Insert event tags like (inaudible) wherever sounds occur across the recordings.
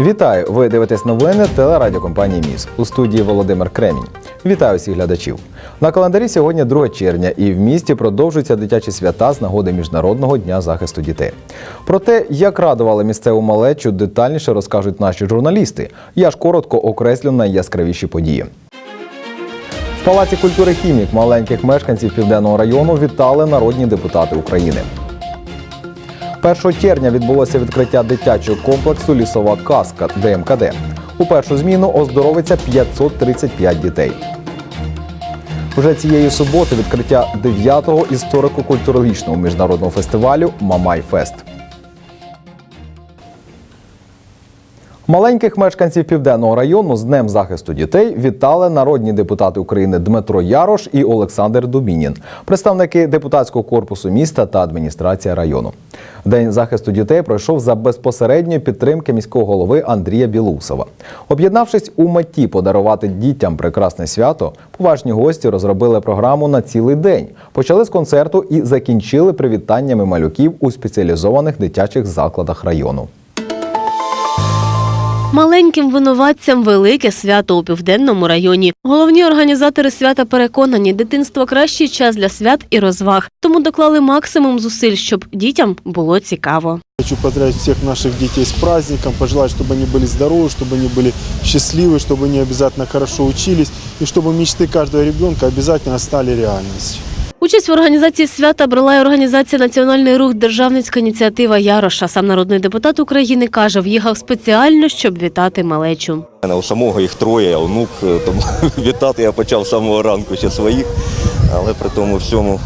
Вітаю! Ви дивитесь новини телерадіокомпанії Міс у студії Володимир Кремінь. Вітаю всіх глядачів. На календарі сьогодні 2 червня, і в місті продовжуються дитячі свята з нагоди Міжнародного дня захисту дітей. Про те, як радували місцеву малечу, детальніше розкажуть наші журналісти. Я ж коротко окреслю найяскравіші події. В Палаці культури хімік маленьких мешканців південного району вітали народні депутати України. 1 червня відбулося відкриття дитячого комплексу Лісова казка ДМКД. У першу зміну оздоровиться 535 дітей. Вже цієї суботи відкриття 9-го історико-культурологічного міжнародного фестивалю Мамай Фест. Маленьких мешканців південного району з Днем захисту дітей вітали народні депутати України Дмитро Ярош і Олександр Дубінін, представники депутатського корпусу міста та адміністрація району. День захисту дітей пройшов за безпосередньої підтримки міського голови Андрія Білусова. Об'єднавшись у меті подарувати дітям прекрасне свято, поважні гості розробили програму на цілий день. Почали з концерту і закінчили привітаннями малюків у спеціалізованих дитячих закладах району. Маленьким винуватцям велике свято у південному районі. Головні організатори свята переконані, дитинство кращий час для свят і розваг, тому доклали максимум зусиль, щоб дітям було цікаво. Хочу поздравить всех наших детей с праздником, пожелать, чтобы они были здоровы, чтобы они были счастливы, чтобы они обязательно хорошо учились и чтобы мечты каждого ребенка обязательно стали реальностью. Участь в організації свята брала й організація Національний рух Державницька ініціатива Яроша. Сам народний депутат України каже, в'їхав спеціально, щоб вітати малечу. У самого їх троє, а онук, е, тому (laughs) вітати я почав з самого ранку ще своїх. Але при тому всьому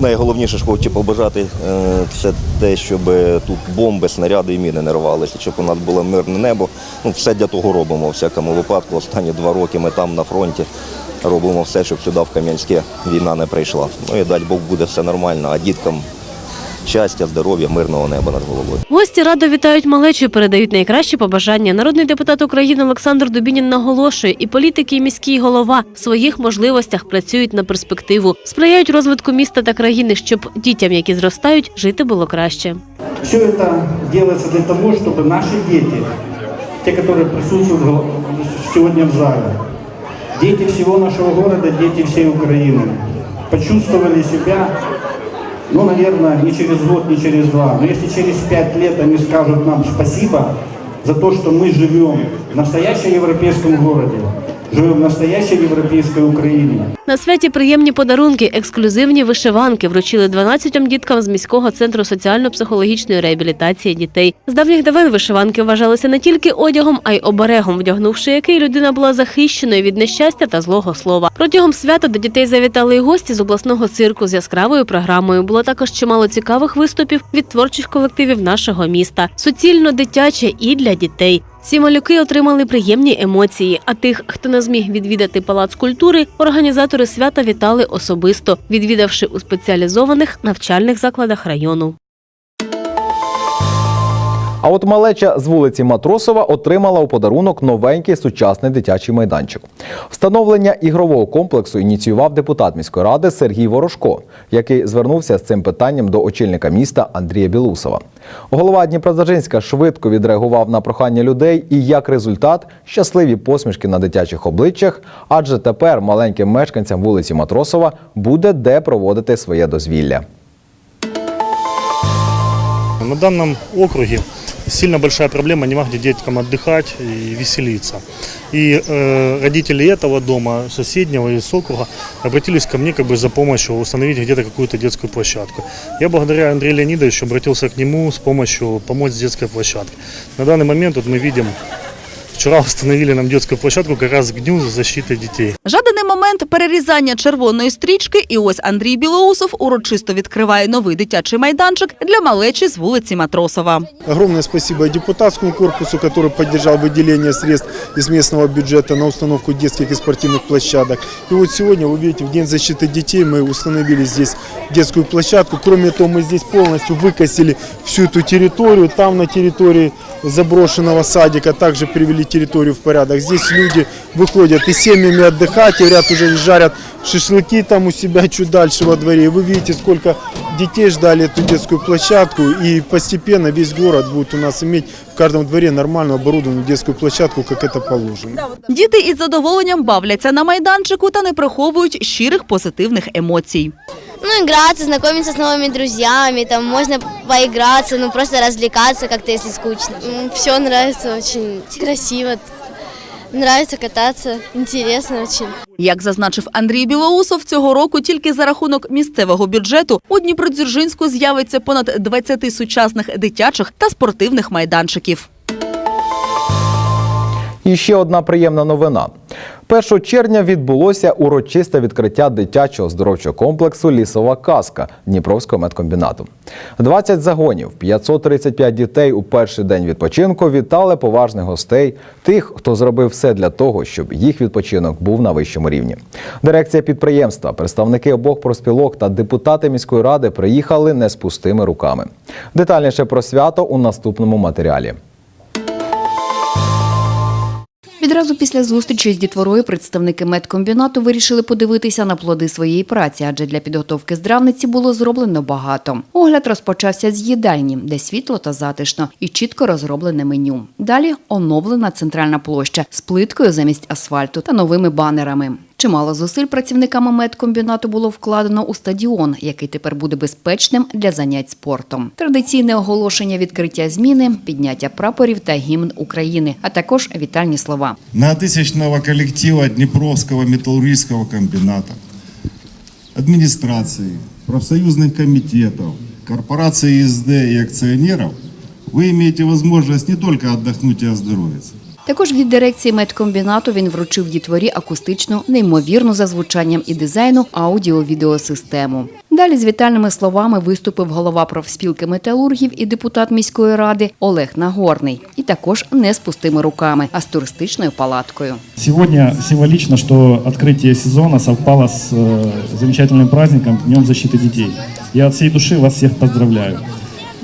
найголовніше що хочу побажати е, це те, щоб тут бомби, снаряди і міни не рвалися, щоб у нас було мирне небо. Ну, все для того робимо. У всякому випадку. Останні два роки ми там на фронті робимо все, щоб сюди в Кам'янське війна не прийшла. Ну і дай Бог буде все нормально, а діткам щастя, здоров'я, мирного неба над головою. Гості радо вітають малечу і передають найкращі побажання. Народний депутат України Олександр Дубінін наголошує, і політики, і міський голова в своїх можливостях працюють на перспективу, сприяють розвитку міста та країни, щоб дітям, які зростають, жити було краще. Все это делается для того, чтобы наши дети, те, которые присутствуют в- сегодня в зале, дети всего нашего города, дети всей Украины, почувствовали себя, ну, наверное, не через год, не через два, но если через пять лет они скажут нам спасибо за то, что мы живем в настоящем европейском городе, живем в настоящей европейской Украине, На святі приємні подарунки, ексклюзивні вишиванки вручили 12 діткам з міського центру соціально-психологічної реабілітації дітей. З давніх давен вишиванки вважалися не тільки одягом, а й оберегом, вдягнувши який людина була захищеною від нещастя та злого слова. Протягом свята до дітей завітали й гості з обласного цирку з яскравою програмою. Було також чимало цікавих виступів від творчих колективів нашого міста. Суцільно дитяче і для дітей. Всі малюки отримали приємні емоції. А тих, хто не зміг відвідати палац культури, організатори свята вітали особисто, відвідавши у спеціалізованих навчальних закладах району. А от малеча з вулиці Матросова отримала у подарунок новенький сучасний дитячий майданчик. Встановлення ігрового комплексу ініціював депутат міської ради Сергій Ворожко, який звернувся з цим питанням до очільника міста Андрія Білусова. Голова Дніпродзержинська швидко відреагував на прохання людей і як результат щасливі посмішки на дитячих обличчях, адже тепер маленьким мешканцям вулиці Матросова буде де проводити своє дозвілля. На данном округе сильно большая проблема, нема где деткам отдыхать и веселиться. И э, родители этого дома, соседнего из округа, обратились ко мне как бы за помощью установить где-то какую-то детскую площадку. Я благодаря Андрею Леонидовичу обратился к нему с помощью помочь с детской площадкой. На данный момент вот мы видим, вчера установили нам детскую площадку как раз к дню защиты детей. Жаданий момент перерізання червоної стрічки, і ось Андрій Білоусов урочисто відкриває новий дитячий майданчик для малечі з вулиці Матросова. Огромное спасибо депутатскому корпусу, который поддержал выделение средств из местного бюджета на установку детских и спортивных площадок. И вот сегодня, вы видите, в День защиты детей мы установили здесь детскую площадку. Кроме того, мы здесь полностью выкосили всю эту территорию. Там на территории заброшенного садика также привели привели территорию в порядок. Здесь люди выходят и семьями отдыхать, и говорят, уже жарят шашлыки там у себя чуть дальше во дворе. И вы видите, сколько детей ждали эту детскую площадку, и постепенно весь город будет у нас иметь в каждом дворе нормально оборудованную детскую площадку, как это положено. Діти із задоволенням бавляться на майданчику та не приховують щирих позитивних емоцій. Ну, играться, знакомиться с новыми друзьями, там можно поиграться, ну, просто развлекаться как-то, если скучно. Все нравится, очень красиво, нравится кататься, интересно очень. Як зазначив Андрій Білоусов, цього року тільки за рахунок місцевого бюджету у Дніпродзержинську з'явиться понад 20 сучасних дитячих та спортивних майданчиків. І ще одна приємна новина. 1 червня відбулося урочисте відкриття дитячого здоровчого комплексу Лісова казка Дніпровського медкомбінату. 20 загонів, 535 дітей у перший день відпочинку вітали поважних гостей, тих, хто зробив все для того, щоб їх відпочинок був на вищому рівні. Дирекція підприємства, представники обох проспілок та депутати міської ради приїхали не з пустими руками. Детальніше про свято у наступному матеріалі. Відразу після зустрічі з дітворою представники медкомбінату вирішили подивитися на плоди своєї праці, адже для підготовки здравниці було зроблено багато. Огляд розпочався з їдальні, де світло та затишно, і чітко розроблене меню. Далі оновлена центральна площа з плиткою замість асфальту та новими банерами. Чимало зусиль працівниками медкомбінату було вкладено у стадіон, який тепер буде безпечним для занять спортом. Традиційне оголошення відкриття зміни, підняття прапорів та гімн України, а також вітальні слова. многотысячного коллектива Днепровского металлургического комбината, администрации, профсоюзных комитетов, корпораций ИСД и акционеров, вы имеете возможность не только отдохнуть и оздоровиться, Також від дирекції медкомбінату він вручив дітворі акустичну, неймовірну за звучанням і дизайну аудіо-відеосистему. Далі з вітальними словами виступив голова профспілки металургів і депутат міської ради Олег Нагорний. І також не з пустими руками, а з туристичною палаткою. Сегодня символично, что открытие сезона совпало с э, замечательным праздником Днем защиты детей. Я от всей души вас всех поздравляю.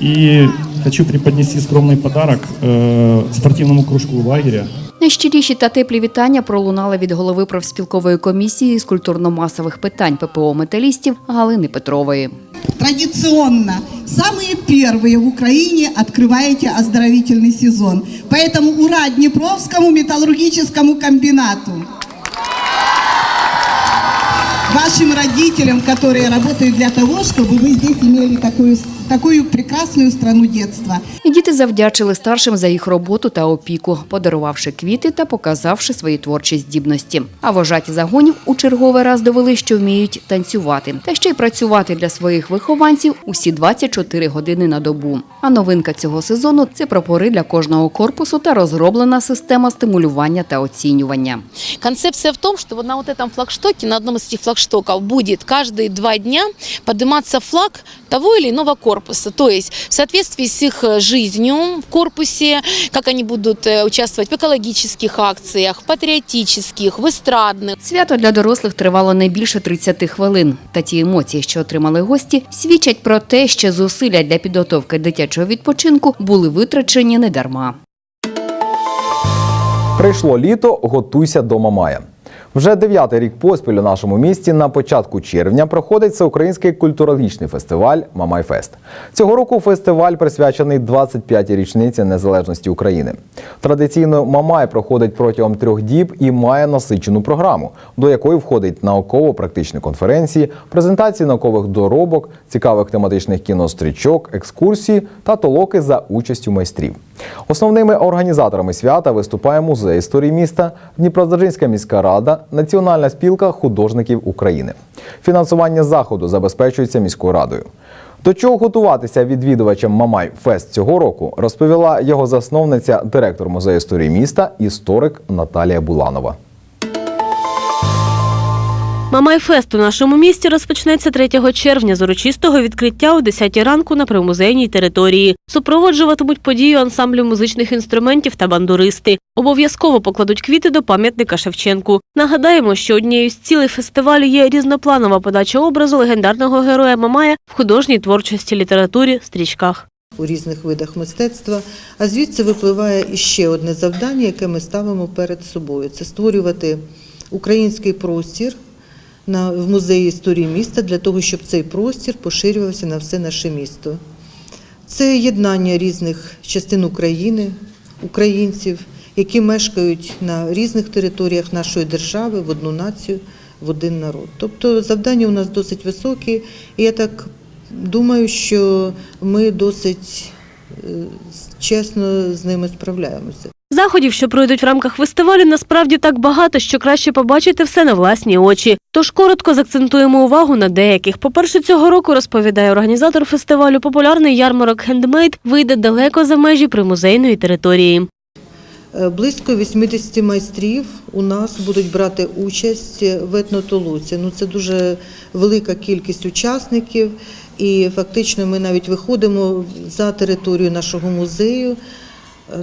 И хочу преподнести скромный подарок э, спортивному кружку лагеря. Найщиріші та теплі вітання пролунали від голови профспілкової комісії з культурно-масових питань ППО металістів Галини Петрової. Традиционно самые первые в Украине открываете оздоровительный сезон. Поэтому ура Днепровскому металлургическому комбинату. Вашим родителям, которые работают для того, чтобы вы здесь имели такую, такую прекрасную страну детства. І діти завдячили старшим за їх роботу та опіку, подарувавши квіти та показавши свої творчі здібності. А вожаті загонів у черговий раз довели, що вміють танцювати та ще й працювати для своїх вихованців усі 24 години на добу. А новинка цього сезону це прапори для кожного корпусу та розроблена система стимулювання та оцінювання. Концепция в том, что вот на вот этом флагштоке, на одном из этих флагштоков будет каждые два дня подниматься флаг того или иного корпуса. То есть в соответствии с их э, жизнью в корпусе, как они будут э, участвовать в экологических акциях, патриотических, в эстрадных. Свято для дорослих тривало не більше 30 хвилин. Та ті емоції, що отримали гості, свідчать про те, що зусилля для підготовки дитячого відпочинку були витрачені недарма. Прийшло літо, готуйся до Мамая. Вже дев'ятий рік поспіль у нашому місті на початку червня проходить всеукраїнський культурологічний фестиваль Мамайфест. Цього року фестиваль присвячений 25-й річниці незалежності України. Традиційно Мамай проходить протягом трьох діб і має насичену програму, до якої входить науково-практичні конференції, презентації наукових доробок, цікавих тематичних кінострічок, екскурсії та толоки за участю майстрів. Основними організаторами свята виступає музей історії міста, Дніпродзержинська міська рада, Національна спілка художників України. Фінансування заходу забезпечується міською радою. До чого готуватися відвідувачам Мамай Фест цього року, розповіла його засновниця, директор музею історії міста, історик Наталія Буланова. Мамайфест у нашому місті розпочнеться 3 червня з урочистого відкриття о 10 ранку на примузейній території. Супроводжуватимуть подію ансамблю музичних інструментів та бандуристи. Обов'язково покладуть квіти до пам'ятника Шевченку. Нагадаємо, що однією з цілей фестивалю є різнопланова подача образу легендарного героя Мамая в художній творчості, літературі, стрічках. у різних видах мистецтва. А звідси випливає іще одне завдання, яке ми ставимо перед собою: це створювати український простір на, в музеї історії міста для того, щоб цей простір поширювався на все наше місто. Це єднання різних частин України, українців, які мешкають на різних територіях нашої держави в одну націю, в один народ. Тобто завдання у нас досить високі, і я так думаю, що ми досить е, чесно з ними справляємося. Заходів, що пройдуть в рамках фестивалю, насправді так багато, що краще побачити все на власні очі. Тож коротко закцентуємо увагу на деяких. По-перше, цього року розповідає організатор фестивалю, популярний ярмарок «Хендмейд» вийде далеко за межі примузейної території. Е, Близько 80 майстрів у нас будуть брати участь в етнотолуці. Ну це дуже велика кількість учасників, і фактично ми навіть виходимо за територію нашого музею.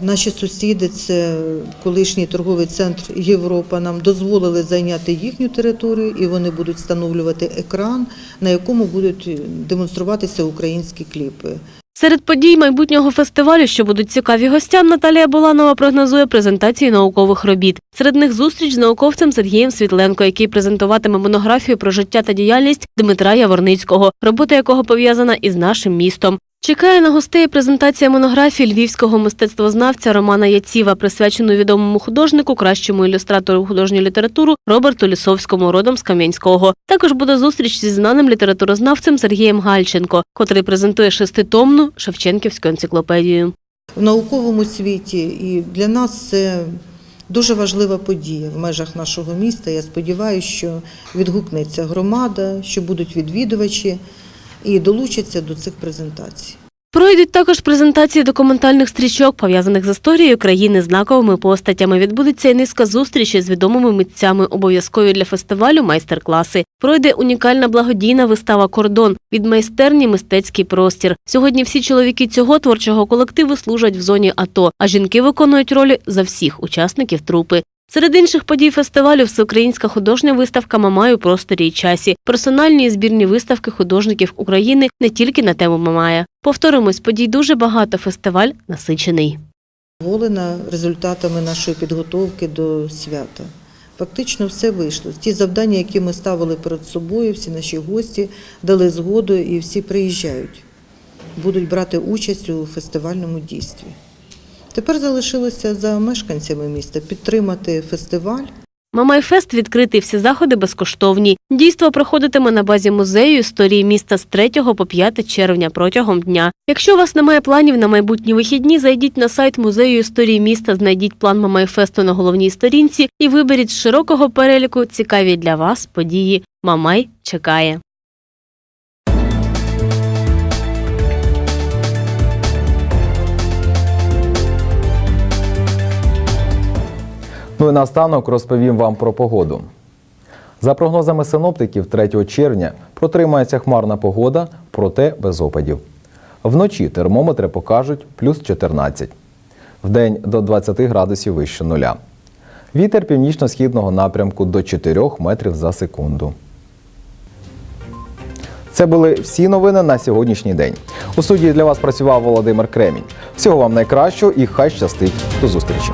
Наші сусіди, це колишній торговий центр Європа, нам дозволили зайняти їхню територію, і вони будуть встановлювати екран, на якому будуть демонструватися українські кліпи. Серед подій майбутнього фестивалю, що будуть цікаві гостям, Наталія Буланова прогнозує презентації наукових робіт. Серед них зустріч з науковцем Сергієм Світленко, який презентуватиме монографію про життя та діяльність Дмитра Яворницького, робота якого пов'язана із нашим містом. Чекає на гостей презентація монографії львівського мистецтвознавця Романа Яціва, присвячену відомому художнику, кращому ілюстратору художню літературу Роберту Лісовському, родом з Кам'янського. Також буде зустріч зі знаним літературознавцем Сергієм Гальченко, котрий презентує шеститомну Шевченківську енциклопедію. в науковому світі, і для нас це дуже важлива подія в межах нашого міста. Я сподіваюся, що відгукнеться громада, що будуть відвідувачі і долучаться до цих презентацій. Пройдуть також презентації документальних стрічок, пов'язаних з історією країни, знаковими постатями. Відбудеться і низка зустрічей з відомими митцями. Обов'язкові для фестивалю майстер-класи. Пройде унікальна благодійна вистава Кордон від майстерні мистецький простір. Сьогодні всі чоловіки цього творчого колективу служать в зоні АТО, а жінки виконують ролі за всіх учасників трупи. Серед інших подій фестивалю всеукраїнська художня виставка Мамай у просторі і часі, персональні і збірні виставки художників України не тільки на тему Мамая. Повторимось, подій дуже багато. Фестиваль насичений. Волена результатами нашої підготовки до свята. Фактично все вийшло. Ті завдання, які ми ставили перед собою, всі наші гості дали згоду і всі приїжджають, будуть брати участь у фестивальному дійстві. Тепер залишилося за мешканцями міста підтримати фестиваль. Мамайфест відкритий, всі заходи безкоштовні. Дійство проходитиме на базі музею історії міста з 3 по 5 червня протягом дня. Якщо у вас немає планів на майбутні вихідні, зайдіть на сайт музею історії міста, знайдіть план Мамайфесту на головній сторінці і виберіть з широкого переліку цікаві для вас події. Мамай чекає. Ну і наостанок розповім вам про погоду. За прогнозами синоптиків, 3 червня протримається хмарна погода, проте без опадів. Вночі термометри покажуть плюс 14. Вдень до 20 градусів вище нуля. Вітер північно-східного напрямку до 4 метрів за секунду. Це були всі новини на сьогоднішній день. У студії для вас працював Володимир Кремінь. Всього вам найкращого і хай щастить. До зустрічі!